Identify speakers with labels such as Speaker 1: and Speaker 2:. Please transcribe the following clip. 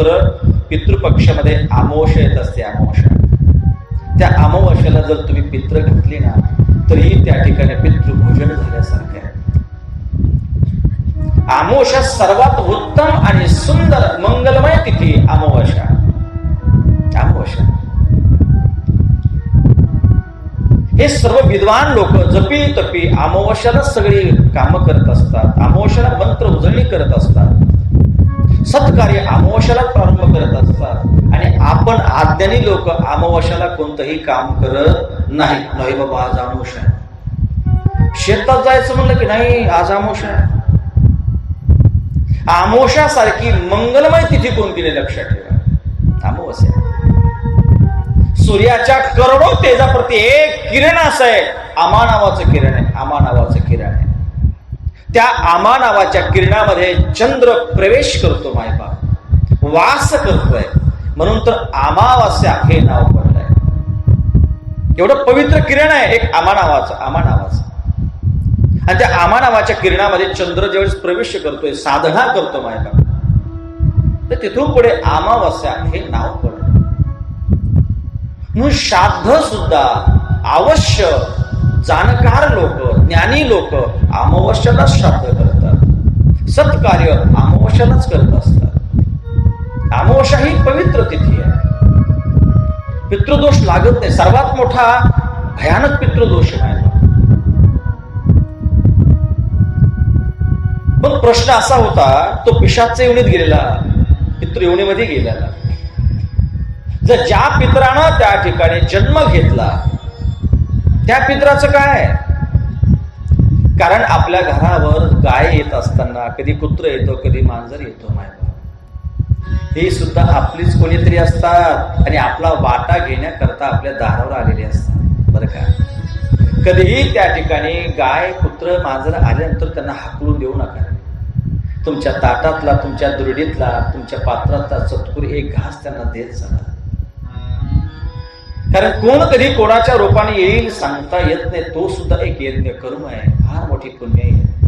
Speaker 1: तर पितृपक्षामध्ये आमोश येत असते आमोश. त्या अमावस्याला जर तुम्ही पित्र घातली ना तरीही त्या ठिकाणी पितृभोजन झाल्यासारखे आहे. आमोशा सर्वात उत्तम आणि सुंदर मंगलमय तिथी आमोवशा आमोशा हे सर्व विद्वान लोक जपी तपी अमावस्याला सगळी कामं करत असतात. अमावस्याला मंत्र उजळणी करत असतात. कार्य अमावश्याला प्रारंभ करत असतात. आणि आपण आज्ञानी लोक अमावश्याला कोणतंही काम करत नाही. नाही बाबा आज अमावश आहे. शेतात जायचं म्हणलं की नाही आज अमावश आहे. अमावस्यासारखी मंगलमय तिथी कोणती नाही लक्षात ठेवा अमावस्या सूर्याच्या करोडो तेजाप्रती एक किरण असं आहे. आमा नावाचं किरण आहे. आमा नावाचं त्या आमा नावाच्या किरणामध्ये चंद्र प्रवेश करतो मायबा वास करतोय. म्हणून तर अमावास्या हे नाव पडलंय. एवढं पवित्र किरण आहे एक आमा नावाचं आमा नावाचं. आणि त्या आमा नावाच्या किरणामध्ये चंद्र ज्यावेळेस प्रवेश करतोय साधना करतो मायबा तर तिथून पुढे अमावास्या हे नाव पडलं. म्हणून श्राद्ध सुद्धा अवश्य लोक अमावस्यालाच श्राद्ध करतात. सत्कार्य अमावस्यालाच करत असतात. अमावस्या ही पवित्र तिथी आहे. पितृदोष लागत नाही. सर्वात मोठा भयानक पितृदोष आहे. पण प्रश्न असा होता तो पिशाच्या योनीत गेलेला पितृ योनीमध्ये गेलेला. जर ज्या पित्रानं त्या ठिकाणी जन्म घेतला त्या पित्राचं काय कारण आपल्या घरावर गाय येत असताना कधी कुत्र येतो कधी मांजर येतो मायबा हे सुद्धा आपलीच कोणीतरी असतात आणि आपला वाटा घेण्याकरता आपल्या दारावर आलेले असतात. बरं का? कधीही त्या ठिकाणी गाय कुत्र मांजर आल्यानंतर त्यांना हाकलून देऊ नका. तुमच्या ताटातला तुमच्या दुरडीतला तुमच्या पात्रातला चतकुर एक घास त्यांना देत चला कारण कोण कधी कोणाच्या रूपाने येईल सांगता येत नाही तो सुद्धा एक यज्ञ कर्म आहे. फार मोठी पुण्य आहे.